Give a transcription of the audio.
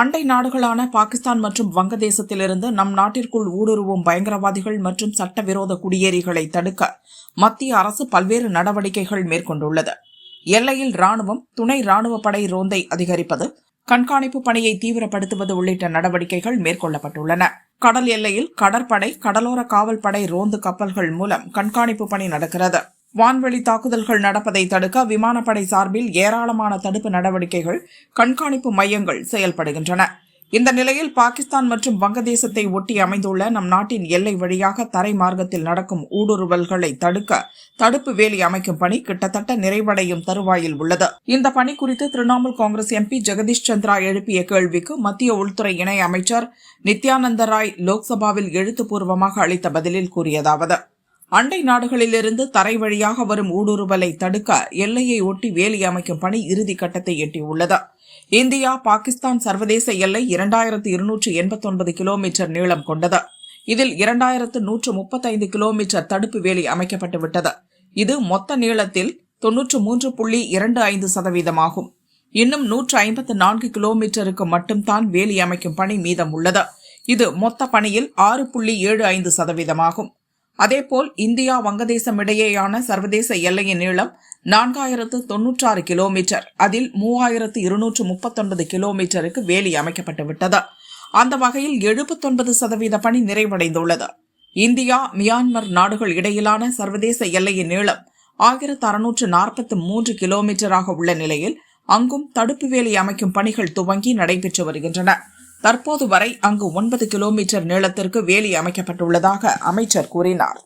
அண்டை நாடுகளான பாகிஸ்தான் மற்றும் வங்கதேசத்திலிருந்து நம் நாட்டிற்குள் ஊடுருவும் பயங்கரவாதிகள் மற்றும் சட்டவிரோத குடியேறிகளை தடுக்க மத்திய அரசு பல்வேறு நடவடிக்கைகள் மேற்கொண்டுள்ளது. எல்லையில் ராணுவம் துணை ராணுவ படை ரோந்தை அதிகரிப்பது கண்காணிப்பு பணியை தீவிரப்படுத்துவது உள்ளிட்ட நடவடிக்கைகள் மேற்கொள்ளப்பட்டுள்ளன. கடல் எல்லையில் கடற்படை கடலோர காவல் படை ரோந்து கப்பல்கள் மூலம் கண்காணிப்பு பணி நடக்கிறது. வான்வெளி தாக்குதல்கள் நடப்பதை தடுக்க விமானப்படை சார்பில் ஏராளமான தடுப்பு நடவடிக்கைகள் கண்காணிப்பு மையங்கள் செயல்படுகின்றன. இந்த நிலையில் பாகிஸ்தான் மற்றும் வங்கதேசத்தை ஒட்டி அமைந்துள்ள நம் நாட்டின் எல்லை வழியாக தரை மார்க்கத்தில் நடக்கும் ஊடுருவல்களை தடுக்க தடுப்பு வேலி அமைக்கும் பணி கிட்டத்தட்ட நிறைவடையும் தருவாயில் உள்ளது. இந்த பணி குறித்து திரிணாமுல் காங்கிரஸ் எம்பி ஜெகதீஷ் சந்திரா எழுப்பிய கேள்விக்கு மத்திய உள்துறை இணை அமைச்சர் நித்யானந்த ராய் லோக்சபாவில் எழுத்துப்பூர்வமாக அளித்த பதிலில் கூறியதாவது. அண்டை நாடுகளிலிருந்து தரை வழியாக வரும் ஊடுருவலை தடுக்க எல்லையை ஒட்டி வேலி அமைக்கும் பணி இறுதி கட்டத்தை எட்டியுள்ளது. இந்தியா பாகிஸ்தான் சர்வதேச எல்லை இரண்டாயிரத்து இருநூற்று எண்பத்தொன்பது கிலோமீட்டர் நீளம் கொண்டது. இதில் இரண்டாயிரத்து நூற்று முப்பத்தைந்து கிலோமீட்டர் தடுப்பு வேலி அமைக்கப்பட்டு விட்டது. இது மொத்த நீளத்தில் தொன்னூற்று மூன்று புள்ளி இரண்டு ஐந்து சதவீதமாகும் இன்னும் நூற்று ஐம்பத்து நான்கு கிலோமீட்டருக்கு மட்டும்தான் வேலி அமைக்கும் பணி மீதம் உள்ளது. இது மொத்த பணியில் ஆறு புள்ளி ஏழு ஐந்து சதவீதமாகும் அதேபோல் இந்தியா வங்கதேசம் இடையேயான சர்வதேச எல்லையின் நீளம் நான்காயிரத்து தொன்னூற்றாறு கிலோமீட்டர். அதில் மூவாயிரத்து இருநூற்று முப்பத்தொன்பது கிலோமீட்டருக்கு வேலி அமைக்கப்பட்டு விட்டது. அந்த வகையில் எழுபத்தொன்பது சதவீத பணி நிறைவடைந்துள்ளது. இந்தியா மியான்மர் நாடுகள் இடையிலான சர்வதேச எல்லையின் நீளம் ஆயிரத்து அறுநூற்று நாற்பத்தி மூன்று கிலோமீட்டராக உள்ள நிலையில் அங்கும் தடுப்பு வேலி அமைக்கும் பணிகள் துவங்கி நடைபெற்று வருகின்றன. தற்போது வரை அங்கு ஒன்பது கிலோமீட்டர் நீளத்திற்கு வேலி அமைக்கப்பட்டுள்ளதாக அமைச்சர் கூறினார்.